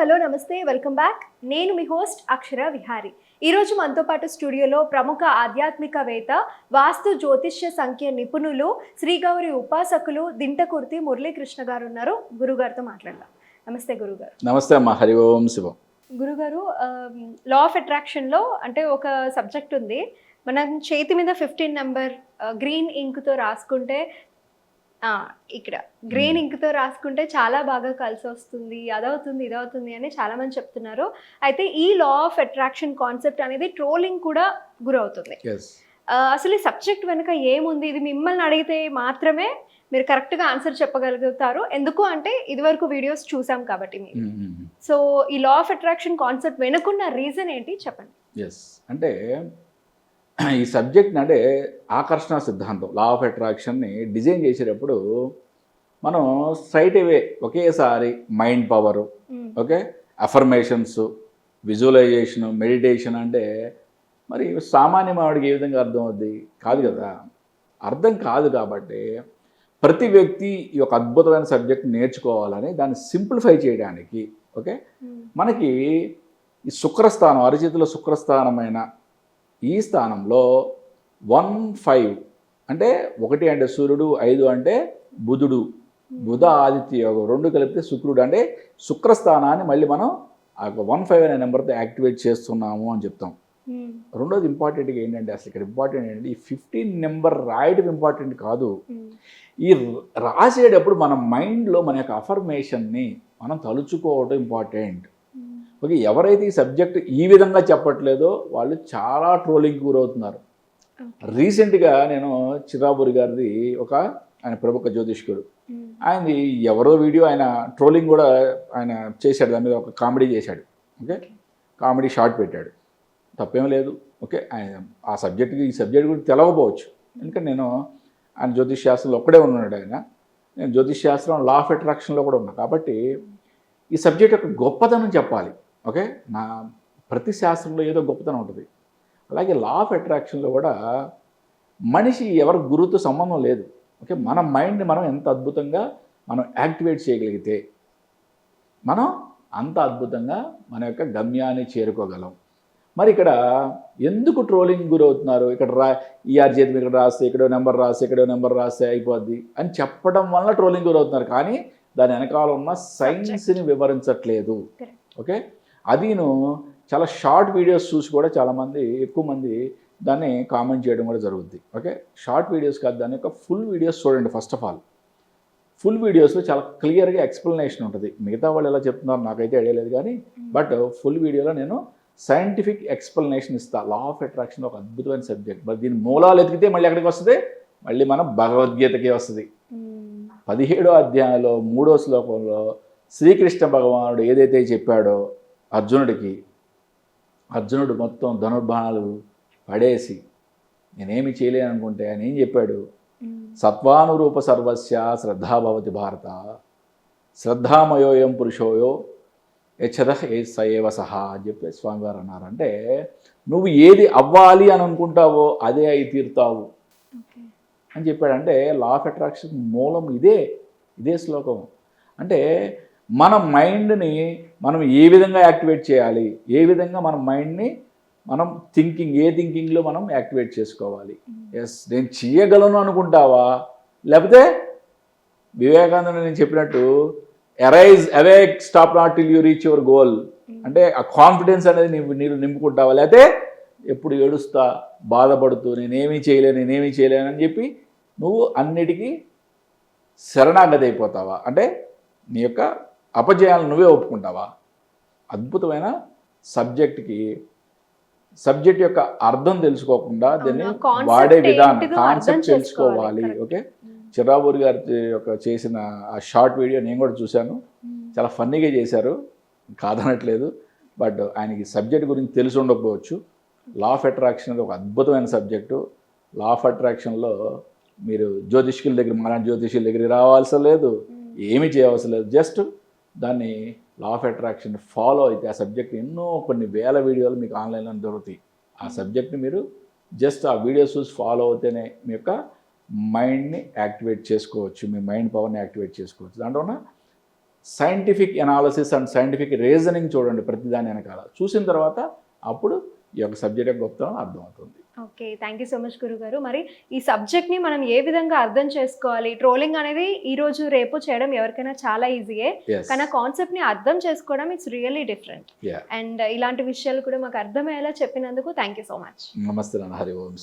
Hello నమస్తే welcome back. నేను మీ host అక్షర విహారి. ఈరోజు మనతో పాటు స్టూడియోలో ప్రముఖ ఆధ్యాత్మికవేత్త వాస్తు జ్యోతిష్య సంఖ్య నిపుణులు శ్రీగౌరి ఉపాసకులు దింటకుర్తి మురళీకృష్ణ గారు ఉన్నారు. గురుగారితో మాట్లాడదాం. నమస్తే గురుగారు. నమస్తే అమ్మా. హరి ఓం శివం గురుగారు లా ఆఫ్ అట్రాక్షన్లో అంటే ఒక సబ్జెక్ట్ ఉంది. మనం చేతి మీద ఫిఫ్టీన్ నెంబర్ గ్రీన్ ఇంక్తో రాసుకుంటే ఇక్కడ. గ్రీన్ ఇంక్తో రాసుకుంటే చాలా బాగా కలిసి వస్తుంది అదవుతుంది ఇదవుతుంది అని చాలా మంది చెప్తున్నారు. అయితే ఈ లా ఆఫ్ అట్రాక్షన్ కాన్సెప్ట్ అనేది ట్రోలింగ్ కూడా గురవుతుంది. అసలు ఈ సబ్జెక్ట్ వెనుక ఏముంది? ఇది మిమ్మల్ని అడిగితే మాత్రమే మీరు కరెక్ట్గా ఆన్సర్ చెప్పగలుగుతారు. ఎందుకు అంటే ఇదివరకు వీడియోస్ చూసాం కాబట్టి మీరు. సో ఈ లా ఆఫ్ అట్రాక్షన్ కాన్సెప్ట్ వెనుకున్న రీజన్ ఏంటి? చెప్పండి. ఎస్ అంటే ఈ సబ్జెక్ట్ అంటే ఆకర్షణ సిద్ధాంతం లా ఆఫ్ అట్రాక్షన్ని డిజైన్ చేసేటప్పుడు మనం స్ట్రైట్ అవే ఒకేసారి mind power okay? Affirmations visualisation meditation అంటే మరి సామాన్య మానవుడికి ఏ విధంగా అర్థం అవుద్ది? కాదు కదా. అర్థం కాదు కాబట్టి ప్రతి వ్యక్తి ఈ యొక్క అద్భుతమైన సబ్జెక్ట్ నేర్చుకోవాలని దాన్ని సింప్లిఫై చేయడానికి ఓకే? మనకి ఈ శుక్రస్థానం అరిచేతిలో శుక్రస్థానమైన ఈ స్థానంలో వన్ ఫైవ్ అంటే ఒకటి అంటే సూర్యుడు ఐదు అంటే బుధుడు బుధ ఆదిత్య యోగం రెండు కలిపితే శుక్రుడు అంటే శుక్రస్థానాన్ని మళ్ళీ మనం ఆ వన్ ఫైవ్ అనే నెంబర్తో యాక్టివేట్ చేస్తున్నాము అని చెప్తాం. రెండోది ఇంపార్టెంట్గా ఏంటంటే అసలు ఇక్కడ ఇంపార్టెంట్ ఏంటంటే ఈ ఫిఫ్టీన్ నెంబర్ రాయడం ఇంపార్టెంట్ కాదు. ఈ రాసేటప్పుడు మన మైండ్లో మన యొక్క అఫర్మేషన్ని మనం తలుచుకోవడం ఇంపార్టెంట్. ఓకే ఎవరైతే ఈ సబ్జెక్ట్ ఈ విధంగా చెప్పట్లేదో వాళ్ళు చాలా ట్రోలింగ్ గురవుతున్నారు. రీసెంట్గా నేను చిరాబురి గారిది ఒక ఆయన ప్రముఖ జ్యోతిష్కుడు. ఆయనది ఎవరో వీడియో ఆయన ట్రోలింగ్ కూడా ఆయన చేశాడు దాని మీద ఒక కామెడీ చేశాడు. ఓకే? కామెడీ షార్ట్ పెట్టాడు. తప్పేం లేదు. ఓకే? ఆయన ఆ సబ్జెక్ట్కి ఈ సబ్జెక్ట్ గురించి తెలవకపోవచ్చు. ఎందుకంటే నేను ఆయన జ్యోతిష్ శాస్త్రంలో ఒక్కడే ఉన్నాడు ఆయన. నేను జ్యోతిష్ శాస్త్రం లా ఆఫ్ అట్రాక్షన్లో కూడా ఉన్నా. కాబట్టి ఈ సబ్జెక్ట్ యొక్క గొప్పతనం చెప్పాలి. ఓకే? నా ప్రతి శాస్త్రంలో ఏదో గొప్పతనం ఉంటుంది. అలాగే లా ఆఫ్ అట్రాక్షన్లో కూడా మనిషి ఎవరి గురువుతో సంబంధం లేదు. ఓకే? మన మైండ్ని మనం ఎంత అద్భుతంగా మనం యాక్టివేట్ చేయగలిగితే మనం అంత అద్భుతంగా మన యొక్క గమ్యాన్ని చేరుకోగలం. మరి ఇక్కడ ఎందుకు ట్రోలింగ్ గురవుతున్నారు? ఇక్కడ రా ఈఆర్ చేతి ఇక్కడ రాస్తే ఇక్కడో నెంబర్ రాస్తే ఇక్కడో నెంబర్ రాస్తే అయిపోద్ది అని చెప్పడం వల్ల ట్రోలింగ్ గురవుతున్నారు. కానీ దాని వెనకాల ఉన్న సైన్స్ని వివరించట్లేదు. ఓకే? అదిను చాలా షార్ట్ వీడియోస్ చూసి కూడా చాలామంది ఎక్కువ మంది దాన్ని కామెంట్ చేయడం కూడా జరుగుద్ది. ఓకే? షార్ట్ వీడియోస్ కాదు దాని యొక్క ఫుల్ వీడియోస్ చూడండి ఫస్ట్ ఆఫ్ ఆల్. ఫుల్ వీడియోస్లో చాలా క్లియర్గా ఎక్స్ప్లెనేషన్ ఉంటుంది. మిగతా వాళ్ళు ఎలా చెప్తున్నారు నాకైతే ఐడియా లేదు కానీ బట్ ఫుల్ వీడియోలో నేను సైంటిఫిక్ ఎక్స్ప్లెనేషన్ ఇస్తా. లా ఆఫ్ అట్రాక్షన్ ఒక అద్భుతమైన సబ్జెక్ట్. మరి దీని మూలాలు ఎతికితే మళ్ళీ ఎక్కడికి వస్తుంది? మళ్ళీ మన భగవద్గీతకే వస్తుంది. పదిహేడో అధ్యాయంలో మూడో శ్లోకంలో శ్రీకృష్ణ భగవానుడు ఏదైతే చెప్పాడో అర్జునుడికి అర్జునుడు మొత్తం ధనుర్బాణాలు పడేసి నేనేమి చేయలేను అనుకుంటే ఆయన ఏం చెప్పాడు. సత్వానురూప సర్వస్య శ్రద్ధాభవతి భారత శ్రద్ధామయోయం పురుషోయో యచ్చద ఏ సయేవ సహా అని చెప్పి స్వామివారు అన్నారు. అంటే నువ్వు ఏది అవ్వాలి అని అనుకుంటావో అదే అయి తీరుతావు. అని చెప్పాడు. అంటే లా ఆఫ్ అట్రాక్షన్ మూలం ఇదే ఇదే శ్లోకం. అంటే మన మైండ్ని మనం ఏ విధంగా యాక్టివేట్ చేయాలి? ఏ విధంగా మన మైండ్ని మనం థింకింగ్ ఏ థింకింగ్లో మనం యాక్టివేట్ చేసుకోవాలి? ఎస్ నేను చేయగలను అనుకుంటావా? లేకపోతే వివేకానంద నేను చెప్పినట్టు arise awake stop not till you reach your goal అంటే ఆ కాన్ఫిడెన్స్ అనేది నీవు నీరు నింపుకుంటావా? లేకపోతే ఎప్పుడు ఏడుస్తా బాధపడుతూ నేనేమీ చేయలేను నేనేమీ చేయలేను అని చెప్పి నువ్వు అన్నిటికీ శరణాగతి అయిపోతావా? అంటే నీ యొక్క అపజయాలను నువ్వే ఒప్పుకుంటావా? అద్భుతమైన సబ్జెక్ట్కి సబ్జెక్ట్ యొక్క అర్థం తెలుసుకోకుండా దాన్ని వాడే విధానం కాన్సెప్ట్ తెలుసుకోవాలి. ఓకే? చిరాబూరి గారి యొక్క చేసిన ఆ షార్ట్ వీడియో నేను కూడా చూశాను. మ్మ్. చాలా ఫన్నీగా చేశారు. కాదనట్లేదు. బట్ ఆయనకి సబ్జెక్ట్ గురించి తెలిసి ఉండకపోవచ్చు. లా ఆఫ్ అట్రాక్షన్ అనేది ఒక అద్భుతమైన సబ్జెక్టు. లా ఆఫ్ అట్రాక్షన్లో మీరు జ్యోతిష్కుల దగ్గర మన జ్యోతిష్యుల దగ్గరికి రావాల్సిన లేదు. ఏమీ చేయవలసిన లేదు. జస్ట్ దాన్ని లా ఆఫ్ అట్రాక్షన్ ఫాలో అయితే ఆ సబ్జెక్ట్ ఎన్నో కొన్ని వేల వీడియోలు మీకు ఆన్లైన్లో దొరుకుతాయి. ఆ సబ్జెక్ట్ని మీరు జస్ట్ ఆ వీడియోస్ చూసి ఫాలో అవుతేనే మీ యొక్క మైండ్ని యాక్టివేట్ చేసుకోవచ్చు. మీ మైండ్ పవర్ని యాక్టివేట్ చేసుకోవచ్చు. దాంట్లో ఉన్న scientific analysis and scientific reasoning చూడండి ప్రతిదాని వెనకాల. చూసిన తర్వాత అప్పుడు ఈ యొక్క సబ్జెక్ట్ యొక్క గొప్పతనం అర్థమవుతుంది. Okay thank you so much గురుగారు. మరి ఈ సబ్జెక్ట్ని మనం ఏ విధంగా అర్థం చేసుకోవాలి? ట్రోలింగ్ అనేది ఈ రోజు రేపు చేయడం ఎవరికైనా చాలా ఈజీయే కానీ ఆ కాన్సెప్ట్ని అర్థం చేసుకోవడం ఇట్స్ రియల్లీ డిఫరెంట్ అండ్ ఇలాంటి విషయాలు కూడా మాకు అర్థమయ్యేలా చెప్పినందుకు థ్యాంక్ యూ సో మచ్ నమస్తే హరి ఓం